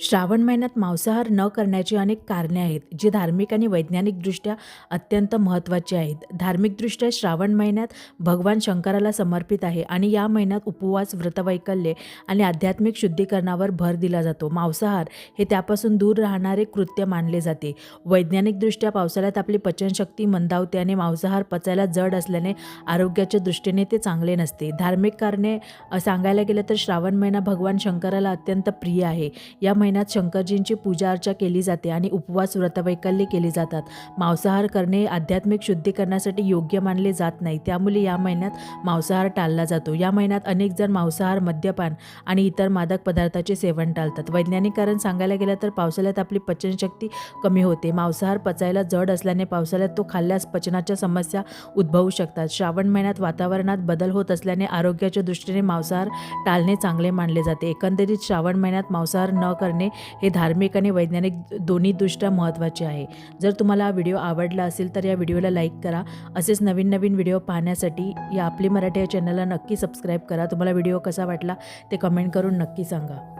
श्रावण महिन्यात मांसाहार न करण्याची अनेक कारणे आहेत जी धार्मिक आणि वैज्ञानिकदृष्ट्या अत्यंत महत्त्वाची आहेत. धार्मिकदृष्ट्या श्रावण महिन्यात भगवान शंकराला समर्पित आहे आणि या महिन्यात उपवास व्रतवैकल्ये आणि आध्यात्मिक शुद्धीकरणावर भर दिला जातो. मांसाहार हे त्यापासून दूर राहणारे कृत्य मानले जाते. वैज्ञानिकदृष्ट्या पावसाळ्यात आपली पचनशक्ती मंदावते आणि मांसाहार पचायला जड असल्याने आरोग्याच्या दृष्टीने ते चांगले नसते. धार्मिक कारणे सांगायला गेलं तर श्रावण महिना भगवान शंकराला अत्यंत प्रिय आहे. या महिन्यात शंकरजींची पूजा अर्चा केली जाते आणि उपवास व्रतवैकल्य केली जातात. मांसाहार करणे आध्यात्मिक शुद्धीकरणासाठी योग्य मानले जात नाही. त्यामुळे या महिन्यात मांसाहार टाळला जातो. या महिन्यात अनेक जण मांसाहार मद्यपान आणि इतर मादक पदार्थाचे सेवन टाळतात. वैज्ञानिक कारण सांगायला गेलं तर पावसाळ्यात आपली पचनशक्ती कमी होते. मांसाहार पचायला जड असल्याने पावसाळ्यात तो खाल्ल्यास पचनाच्या समस्या उद्भवू शकतात. श्रावण महिन्यात वातावरणात बदल होत असल्याने आरोग्याच्या दृष्टीने मांसाहार टाळणे चांगले मानले जाते. एकंदरीत श्रावण महिन्यात मांसाहार न करणे करणे हे धार्मिक आणि वैज्ञानिक दोन्ही दृष्ट्या महत्त्वाचे आहे. जर तुम्हाला हा व्हिडिओ आवडला असेल तर या व्हिडिओला लाईक करा. असेच नवीन नवीन व्हिडिओ पाहण्यासाठी या आपली मराठी या चॅनलला नक्की सबस्क्राईब करा. तुम्हाला व्हिडिओ कसा वाटला ते कमेंट करून नक्की सांगा.